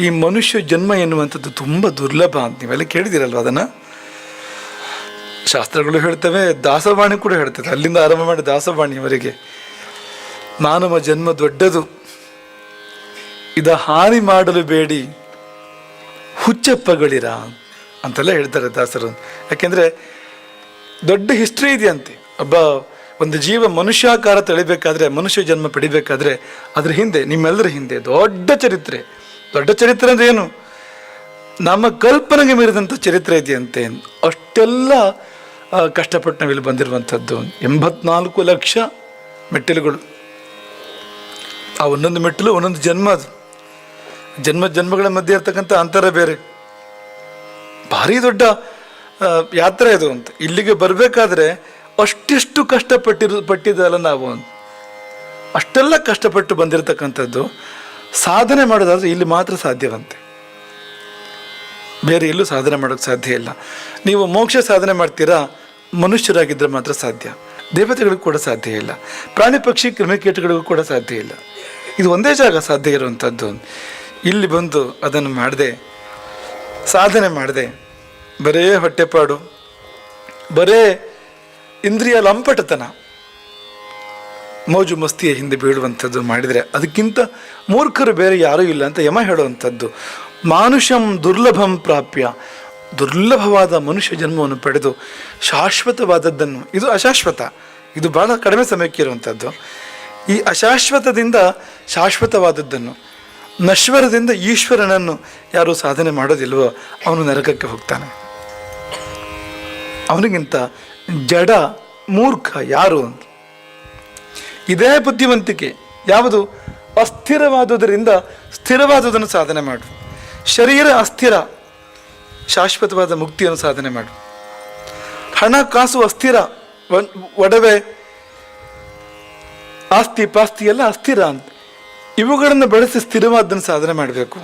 ಈ ಮನುಷ್ಯ ಜನ್ಮ ಎನ್ನುವಂಥದ್ದು ತುಂಬ ದುರ್ಲಭ ಅಂತ ನೀವೆಲ್ಲ ಕೇಳಿದಿರಲ್ವ ಅದನ್ನು? ಶಾಸ್ತ್ರಗಳು ಹೇಳ್ತವೆ, ದಾಸವಾಣಿ ಕೂಡ ಹೇಳ್ತದೆ. ಅಲ್ಲಿಂದ ಆರಂಭ ಮಾಡಿ ದಾಸವಾಣಿಯವರೆಗೆ ಮಾನವ ಜನ್ಮ ದೊಡ್ಡದು. ಇದ ಹಾನಿ ಮಾಡಲು ಬೇಡಿ. ಹುಚ್ಚಪ್ಪಗಳಿರ ಅಂತೆಲ್ಲ ಹೇಳ್ತಾರೆ ದಾಸರು. ಯಾಕೆಂದರೆ ದೊಡ್ಡ ಹಿಸ್ಟ್ರಿ ಇದೆಯಂತೆ. ಒಬ್ಬ ಒಂದು ಜೀವ ಮನುಷ್ಯಾಕಾರ ತಳಿಬೇಕಾದ್ರೆ, ಮನುಷ್ಯ ಜನ್ಮ ಪಡಿಬೇಕಾದ್ರೆ, ಅದ್ರ ಹಿಂದೆ, ನಿಮ್ಮೆಲ್ಲರ ಹಿಂದೆ ದೊಡ್ಡ ಚರಿತ್ರೆ. ದೊಡ್ಡ ಚರಿತ್ರೆ ಅಂದ್ರೆ ಏನು? ನಮ್ಮ ಕಲ್ಪನೆಗೆ ಮೀರಿದಂಥ ಚರಿತ್ರೆ ಇದೆಯಂತೆ. ಅಷ್ಟೆಲ್ಲ ಕಷ್ಟಪಟ್ಟು ನಾವಿಲ್ಲಿ ಬಂದಿರುವಂಥದ್ದು. ಎಂಬತ್ನಾಲ್ಕು ಲಕ್ಷ ಮೆಟ್ಟಿಲುಗಳು. ಆ ಒಂದೊಂದು ಮೆಟ್ಟಿಲು, ಒಂದೊಂದು ಜನ್ಮ ಅದು. ಜನ್ಮ ಜನ್ಮಗಳ ಮಧ್ಯೆ ಇರ್ತಕ್ಕಂಥ ಅಂತರ ಬೇರೆ. ಭಾರಿ ದೊಡ್ಡ ಯಾತ್ರೆ ಇದು ಅಂತ. ಇಲ್ಲಿಗೆ ಬರಬೇಕಾದ್ರೆ ಅಷ್ಟೆಷ್ಟು ಕಷ್ಟಪಟ್ಟಿರು, ಪಟ್ಟಿದ್ದಲ್ಲ ನಾವು ಅಷ್ಟೆಲ್ಲ ಕಷ್ಟಪಟ್ಟು ಬಂದಿರತಕ್ಕಂಥದ್ದು. ಸಾಧನೆ ಮಾಡೋದಾದ್ರೆ ಇಲ್ಲಿ ಮಾತ್ರ ಸಾಧ್ಯವಂತೆ. ಬೇರೆ ಎಲ್ಲೂ ಸಾಧನೆ ಮಾಡೋಕ್ಕೆ ಸಾಧ್ಯ ಇಲ್ಲ. ನೀವು ಮೋಕ್ಷ ಸಾಧನೆ ಮಾಡ್ತೀರಾ ಮನುಷ್ಯರಾಗಿದ್ದರೆ ಮಾತ್ರ ಸಾಧ್ಯ. ದೇವತೆಗಳಿಗೂ ಕೂಡ ಸಾಧ್ಯ ಇಲ್ಲ. ಪ್ರಾಣಿ ಪಕ್ಷಿ ಕ್ರಿಮಿಕೀಟಗಳಿಗೂ ಕೂಡ ಸಾಧ್ಯ ಇಲ್ಲ. ಇದು ಒಂದೇ ಜಾಗ ಸಾಧ್ಯ ಇರುವಂಥದ್ದು ಇಲ್ಲಿ ಬಂದು ಅದನ್ನು ಮಾಡದೆ, ಸಾಧನೆ ಮಾಡದೆ, ಬರೇ ಹೊಟ್ಟೆಪಾಡು, ಬರೇ ಇಂದ್ರಿಯ ಲಂಪಟತನ. ಮೋಜು ಮಸ್ತಿಯ ಹಿಂದೆ ಬೀಳುವಂಥದ್ದು ಮಾಡಿದರೆ ಅದಕ್ಕಿಂತ ಮೂರ್ಖರು ಬೇರೆ ಯಾರೂ ಇಲ್ಲ ಅಂತ ಯಮ ಹೇಳುವಂಥದ್ದು. ಮಾನುಷಂ ದುರ್ಲಭಂ ಪ್ರಾಪ್ಯ. ದುರ್ಲಭವಾದ ಮನುಷ್ಯ ಜನ್ಮವನ್ನು ಪಡೆದು ಶಾಶ್ವತವಾದದ್ದನ್ನು, ಇದು ಅಶಾಶ್ವತ, ಇದು ಬಹಳ ಕಡಿಮೆ ಸಮಯಕ್ಕೆ ಇರುವಂಥದ್ದು. ಈ ಅಶಾಶ್ವತದಿಂದ ಶಾಶ್ವತವಾದದ್ದನ್ನು, ನಶ್ವರದಿಂದ ಈಶ್ವರನನ್ನು ಯಾರು ಸಾಧನೆ ಮಾಡೋದಿಲ್ವೋ, ಅವನು ನರಕಕ್ಕೆ ಹೋಗ್ತಾನೆ. ಅವನಿಗಿಂತ ಜಡ ಮೂರ್ಖ ಯಾರು ಅಂತ. ಇದೇ ಬುದ್ಧಿವಂತಿಕೆ. ಯಾವುದು? ಅಸ್ಥಿರವಾದುದರಿಂದ ಸ್ಥಿರವಾದುದನ್ನು ಸಾಧನೆ ಮಾಡು. ಶರೀರ ಅಸ್ಥಿರ, ಶಾಶ್ವತವಾದ ಮುಕ್ತಿಯನ್ನು ಸಾಧನೆ ಮಾಡು. ಹಣ, ಕಾಸು ಅಸ್ಥಿರ ಒಡವೆ, ಆಸ್ತಿ, ಪಾಸ್ತಿ ಎಲ್ಲ ಅಸ್ಥಿರ ಅಂತ. ಇವುಗಳನ್ನು ಬಳಸಿ ಸ್ಥಿರವಾದನ್ನು ಸಾಧನೆ ಮಾಡಬೇಕು.